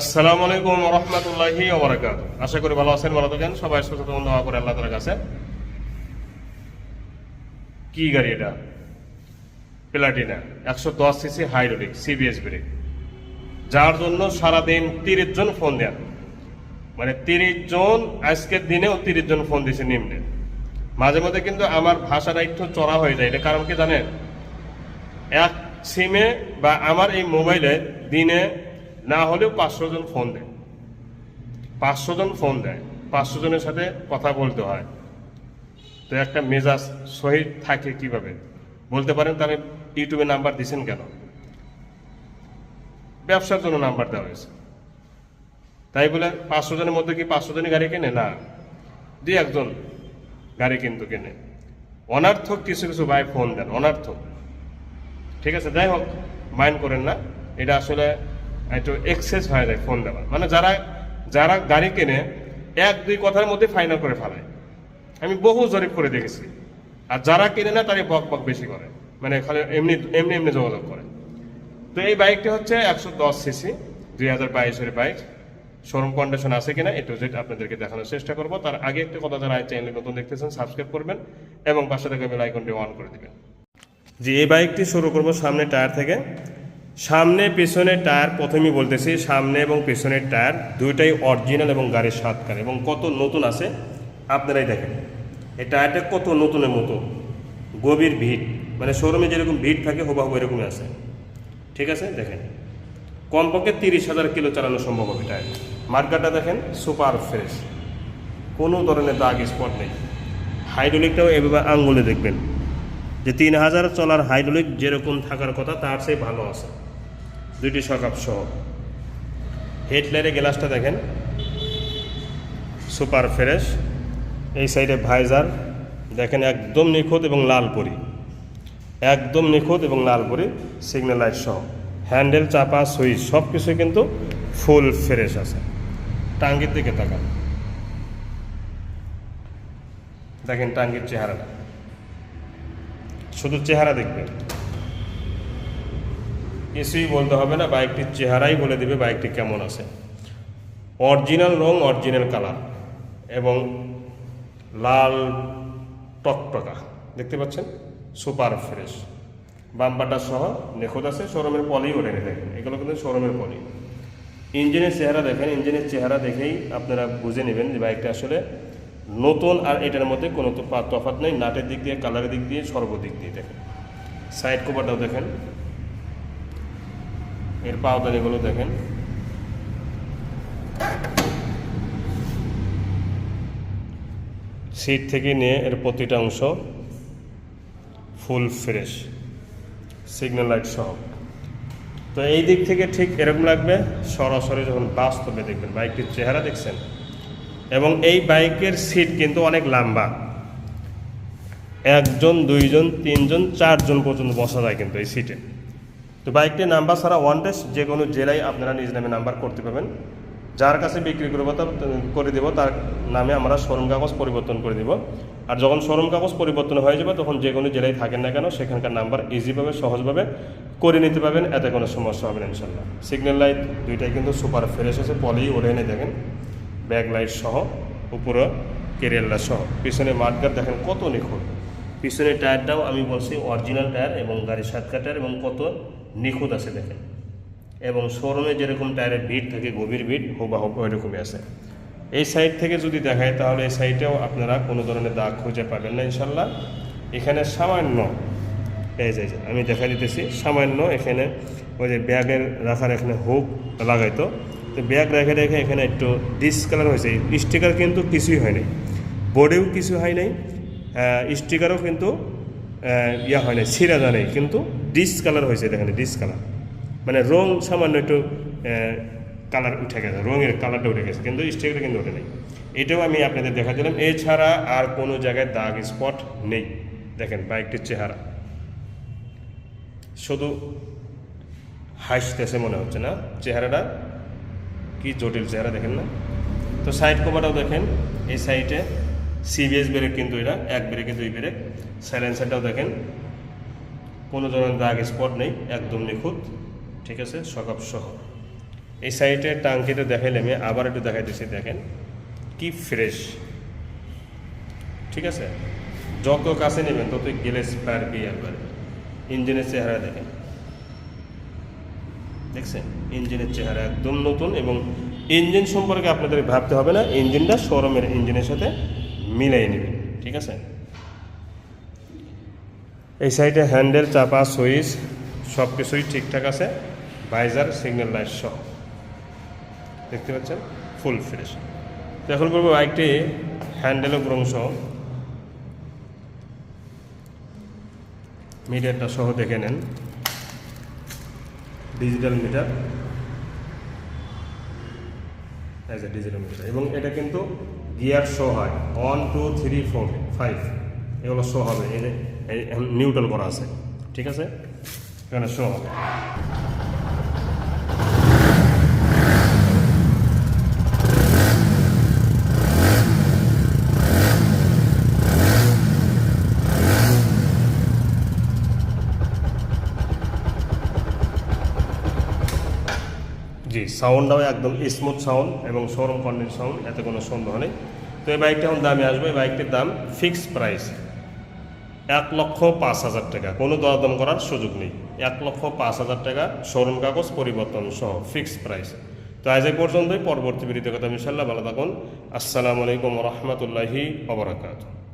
আসসালামু আলাইকুম রহমতুল্লাহি ওবরাকাত আশা করি ভালো আছেন, ভালো থাকেন। সবাই সচেতন দোয়া করে আল্লাহ তালার কাছে কি গাড়ি এটা? প্লাটিনা, একশো দশ সিসি হাইড্রোলিক সিবিএস ব্রেক। যার জন্য সারাদিন তিরিশ জন ফোন দেন মানে তিরিশ জন আজকের দিনেও তিরিশ জন ফোন দিছে নিম্নে। মাঝে মধ্যে কিন্তু আমার ভাষাটা একটু চড়া হয়ে যায়। এটা কারণ কি জানেন? এক সিমে বা আমার এই মোবাইলে দিনে না হলেও পাঁচশো জন ফোন দেয়। পাঁচশো জন ফোন দেয়। পাঁচশো জনের সাথে কথা বলতে হয়। তো একটা মেজাজ শহীদ থাকে কীভাবে? বলতে পারেন তাহলে ইউটিউবে নাম্বার দিছেন কেন? ব্যবসার জন্য নাম্বার দেওয়া হয়েছে। তাই বলে পাঁচশো জনের মধ্যে কি পাঁচশো জনই গাড়ি কেনে? না। দুই একজন গাড়ি কিন্তু কেনে। অনার্থক কিছু কিছু ভাই ফোন দেন, অনার্থক। ঠিক আছে, যাই হোক, মাইন্ড করেন না। এটা আসলে একটু এক্সেস হয়ে যায় ফোন দেওয়া মানে যারা যারা গাড়ি কেনে, এক, দুই কথার মধ্যে ফাইনাল করে ফেলায়। আমি বহু জরিপ করে দেখেছি। আর যারা কিনে না তারা বক বক বেশি করে। মানে খালি এমনি এমনি এমনি যোগাযোগ করে। তো এই বাইকটি হচ্ছে একশো দশ সিসি দুই হাজার বাইশের বাইক। শোরুম কন্ডিশন আছে কিনা একটু যেটা আপনাদেরকে দেখানোর চেষ্টা করব। তার আগে একটা কথা যারা চ্যানেলে নতুন দেখতেছেন সাবস্ক্রাইব করবেন এবং পাশে থেকে বেল আইকনটি অন করে দিবেন। জি, এই বাইকটি শুরু করব সামনে টায়ার থেকে। সামনে পেছনের টায়ার প্রথমেই বলতেছি, সামনে এবং পেছনের টায়ার দুইটাই অরিজিনাল এবং গাড়ির সাতকার এবং কত নতুন আছে, আপনারাই দেখেন। এই টায়ারটা কত নতুনের মতো, গভীর ভিড় মানে শোরুমে যেরকম ভিড় থাকে, হুবাহু এরকমই আছে। ঠিক আছে? দেখেন। কমপক্ষে তিরিশ হাজার কিলো চালানো সম্ভব হবে টায়ার। মার্কারটা দেখেন সুপার ফ্রেশ কোনো ধরনের দাগ স্পট নেই। হাইড্রোলিকটাও এভাবে আঙ্গুলে দেখবেন। যে তিন হাজার চলার হাইড্রোলিক যেরকম থাকার কথা, তার সেই ভালো আছে। দুইটি সকাপ সহ। হেডলাইটের গ্লাসটা দেখেন। Super fresh. এই সাইডে ভাইজার। দেখেন একদম নিখুঁত এবং লাল পরি। একদম নিখুঁত এবং লাল পরি সিগন্যাল লাইট সহ। হ্যান্ডেল, চাপা, সুইচ সব কিছুই কিন্তু ফুল ফ্রেশ আছে। টাঙ্গির দিকে তাকান। দেখেন টাঙ্গির চেহারাটা। শুধু চেহারা দেখবেন। কিছুই বলতে হবে না বাইকটির চেহারাই বলে দিবে বাইকটি কেমন আছে। অরিজিনাল রং, অরিজিনাল কালার এবং লাল টকটকা, দেখতে পাচ্ছেন? Super fresh. বাম্পারটা সহ নিখুঁত আছে, শোরুমের পলি ওঠে দেখেন। এগুলো কিন্তু শোরুমের পলি। ইঞ্জিনের চেহারা দেখেন, ইঞ্জিনের চেহারা দেখেই আপনারা বুঝে নেবেন যে বাইকটা আসলে নতুন আর এটার মধ্যে কোনো তো পা- তফাৎ নেই, নাটের দিক দিয়ে, কালারের দিক দিয়ে, সর্বদিক দিয়ে দেখেন। সাইড কভারটাও দেখেন। এর পাওদানিগুলো দেখেন। সিট থেকে নিয়ে এর প্রতিটা অংশ ফুল ফ্রেশ, সিগন্যাল লাইট সহ। তো এই দিক থেকে ঠিক এরকম লাগবে, সরাসরি যখন বাস্তবে দেখবেন, বাইকটির চেহারা দেখছেন। এবং এই বাইকের সিট কিন্তু অনেক লম্বা। একজন, দুইজন, তিনজন, চারজন পর্যন্ত বসা যায় কিন্তু এই সিটে। তো বাইকটির নাম্বার ছাড়া ওয়ান টেস্ট যে কোনো জেলায় আপনারা নিজ নামে নাম্বার করতে পারবেন। যার কাছে বিক্রি করব করে দেবো, তার নামে আমরা শোরুম কাগজ পরিবর্তন করে দেবো। আর যখন শোরুম কাগজ পরিবর্তন হয়ে যাবে, তখন যে কোনো জেলায় থাকেন না কেন, সেখানকার নাম্বার ইজিভাবে সহজভাবে করে নিতে পারবেন, এতে কোনো সমস্যা হবে না ইনশাল্লাহ সিগন্যাল লাইট দুইটাই কিন্তু সুপার ফ্রেশ আছে পলি ওড়ে এনে দেখেন। ব্যাক লাইট সহ, উপরে কেরিয়াল্লা সহ। পিছনে মাঠগার দেখেন কত নিখুঁত। পিছনের টায়ারটাও আমি বলছি অরিজিনাল টায়ার এবং গাড়ির সাতকা টায়ার এবং কত নিখুঁত আছে দেখেন। এবং শোরুমে যেরকম টায়ারের ভিড় থাকে, গভীর ভিড় হুবাহুব ওইরকমই আছে। এই সাইড থেকে যদি দেখায় তাহলে এই সাইডেও আপনারা কোনো ধরনের দাগ খুঁজে পাবেন না ইনশাল্লাহ এখানে সামান্য, এই যে আমি দেখা দিতেছি, সামান্য এখানে ওই যে ব্যাগের রাখার এখানে হুক লাগাইতো। তো ব্যাগ রেখে রেখে এখানে একটু ডিসকালার হয়েছে। স্টিকার কিন্তু কিছুই হয় নাই। বোর্ডেও কিছু হয় নাই। স্টিকারও কিন্তু ইয়া হয় নাই, ছিঁড়া যায় নাই, কিন্তু ডিসকালার হয়েছে এখানে ডিসকালার মানে রং সামান্য একটু কালার উঠে গেছে, রঙের কালারটা উঠে গেছে, কিন্তু স্টিকারটা কিন্তু ওঠে নেই। এটাও আমি আপনাদের দেখা দিলাম। এছাড়া আর কোনো জায়গায় দাগ স্পট নেই। দেখেন বাইকটির চেহারা। শুধু হাসতেছে মনে হচ্ছে না। চেহারাটা কি জটিল চেহারা দেখেন না। তো সাইড কভারটাও দেখেন, এই সাইডে সিবিএস ব্রেক কিন্তু এটা, এক ব্রেকে, দুই ব্রেক। সাইলেন্সারটাও দেখেন। কোনো ধরনের দাগ স্পট নেই, একদম নিখুঁত। ঠিক আছে? সকাপ সহ এই সাইডে টাঙ্কিতে দেখাইলে আমি আবার একটু দেখাইতেছি, দেখেন। কি ফ্রেশ ঠিক আছে? যত কাছে নেবেন, ততই গ্লেস পারবে ইঞ্জিনের চেহারা দেখেন। দেখছেন? ইঞ্জিনের চেহারা একদম নতুন এবং ইঞ্জিন সম্পর্কে আপনাদের ভাবতে হবে না। ইঞ্জিনটা শোরুমের ইঞ্জিনের সাথে মিলাই নেবেন ঠিক আছে? এই সাইডে হ্যান্ডেল, চাপা, সুইচ সব কিছুই ঠিকঠাক আছে। বাইজার সিগন্যাল লাইট সহ। দেখতে পাচ্ছেন? Full fresh. এখন বলব বাইকটি হ্যান্ডেল ও গ্রং সহ। মিটারটা সহ দেখে নেন। Digital meter. Digital meter. এবং এটা কিন্তু গিয়ার শো হয়। One, two, three, four, five. এগুলো শো হবে। নিউট্রাল করা আছে। ঠিক আছে? এখানে শো হবে। জি সাউন্ডটাও একদম স্মুথ সাউন্ড এবং শোরুম কন্ডিন সাউন্ড এতে কোনো সন্দেহ নেই। তো এই বাইকটা এখন দামে আসবে। এই বাইকটির দাম ফিক্স প্রাইস এক লক্ষ পাঁচ হাজার টাকা। কোনো দরদম করার সুযোগ নেই। এক লক্ষ পাঁচ হাজার টাকা শোরুম কাগজ পরিবর্তন সহ ফিক্স প্রাইস তো আজ এই পর্যন্তই। পরবর্তী ভিডিওতে কথা ইনশাল্লাহ ভালো থাকুন। আসসালামু আলাইকুম রহমতুল্লাহি অবরাকাত